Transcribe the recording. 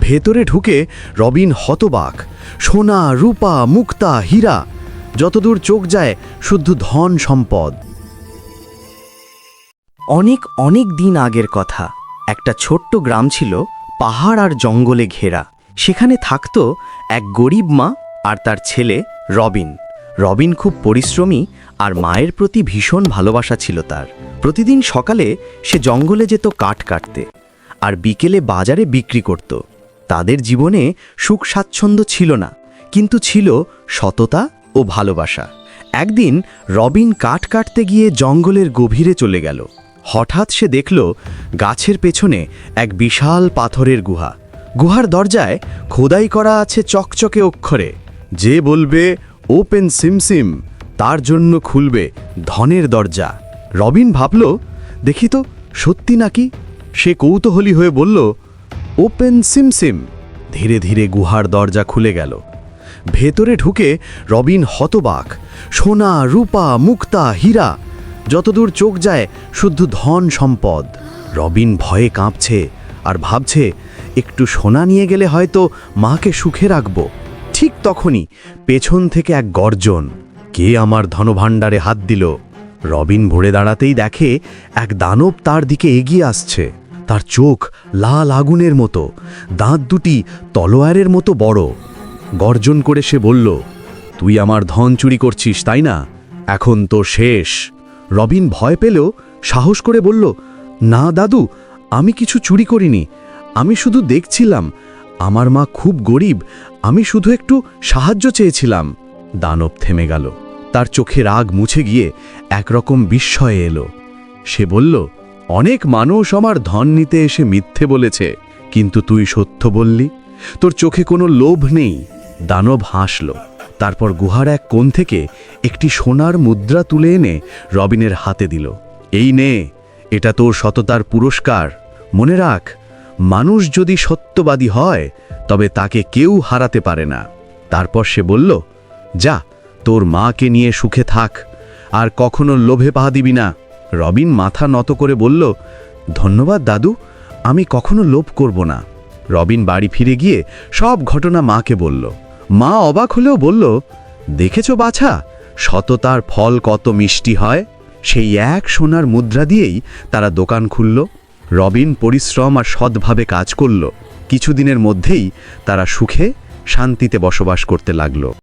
ভেতরে ঢুকে রবিন হতবাক। সোনা, রূপা, মুক্তা, হীরা, যতদূর চোখ যায় শুদ্ধ ধন সম্পদ। অনেক অনেক দিন আগের কথা। একটা ছোট্ট গ্রাম ছিল পাহাড় আর জঙ্গলে ঘেরা। সেখানে থাকত এক গরিব মা আর তার ছেলে রবিন। রবিন খুব পরিশ্রমী আর মায়ের প্রতি ভীষণ ভালোবাসা ছিল তার। প্রতিদিন সকালে সে জঙ্গলে যেত কাঠ কাটতে আর বিকেলে বাজারে বিক্রি করত। তাদের জীবনে সুখ স্বাচ্ছন্দ্য ছিল না, কিন্তু ছিল সততা ও ভালোবাসা। একদিন রবিন কাঠ কাটতে গিয়ে জঙ্গলের গভীরে চলে গেল। হঠাৎ সে দেখল গাছের পেছনে এক বিশাল পাথরের গুহা। গুহার দরজায় খোদাই করা আছে চকচকে অক্ষরে। যে বলবে, ওপেন সিমসিম তার জন্য খুলবে ধনের দরজা। রবিন ভাবল, দেখি তো, সত্যি নাকি? সে কৌতূহলী হয়ে বলল ওপেন সিমসিম। ধীরে ধীরে গুহার দরজা খুলে গেল। ভেতরে ঢুকে রবিন হতবাক, সোনা, রূপা, মুক্তা, হীরা, যতদূর চোখ যায় শুদ্ধ ধন সম্পদ। রবিন ভয়ে কাঁপছে আর ভাবছে, একটু সোনা নিয়ে গেলে হয়তো মাকে সুখে রাখব। ঠিক তখনই পেছন থেকে এক গর্জন, কে আমার ধনভাণ্ডারে হাত দিল? রবিন ভরে দাঁড়াতেই দেখে এক দানব তার দিকে এগিয়ে আসছে। তার চোখ লাল আগুনের মতো, দাঁত দুটি তলোয়ারের মতো বড়। গর্জন করে সে বলল, তুই আমার ধন চুরি করছিস, তাই না? এখন তো শেষ। রবিন ভয় পেলেও সাহস করে বলল, না দাদু, আমি কিছু চুরি করিনি। আমি শুধু দেখছিলাম। আমার মা খুব গরিব। আমি শুধু একটু সাহায্য চেয়েছিলাম। দানব থেমে গেল। তার চোখে রাগ মুছে গিয়ে একরকম বিস্ময়ে এলো। সে বলল অনেক মানুষ আমার ধন নিতে এসে মিথ্যে বলেছে, কিন্তু তুই সত্য বললি। তোর চোখে কোনো লোভ নেই। দানব হাসল। তারপর গুহার এক কোণ থেকে একটি সোনার মুদ্রা তুলে এনে রবিনের হাতে দিল। এই নে, এটা তোর সততার পুরস্কার। মনে রাখ, মানুষ যদি সত্যবাদী হয়, তবে তাকে কেউ হারাতে পারে না। তারপর সে বলল, যা, তোর মাকে নিয়ে সুখে থাক, আর কখনো লোভে পা দিবি না। রবিন মাথা নত করে বলল, ধন্যবাদ দাদু, আমি কখনো লোভ করব না। রবিন বাড়ি ফিরে গিয়ে সব ঘটনা মাকে বলল। মা অবাক হলেও বলল, দেখেছ বাছা, সততার ফল কত মিষ্টি হয়। সেই এক সোনার মুদ্রা দিয়েই তারা দোকান খুলল। রবিন পরিশ্রম আর সৎভাবে কাজ করল। কিছুদিনের মধ্যেই তারা সুখে শান্তিতে বসবাস করতে লাগল।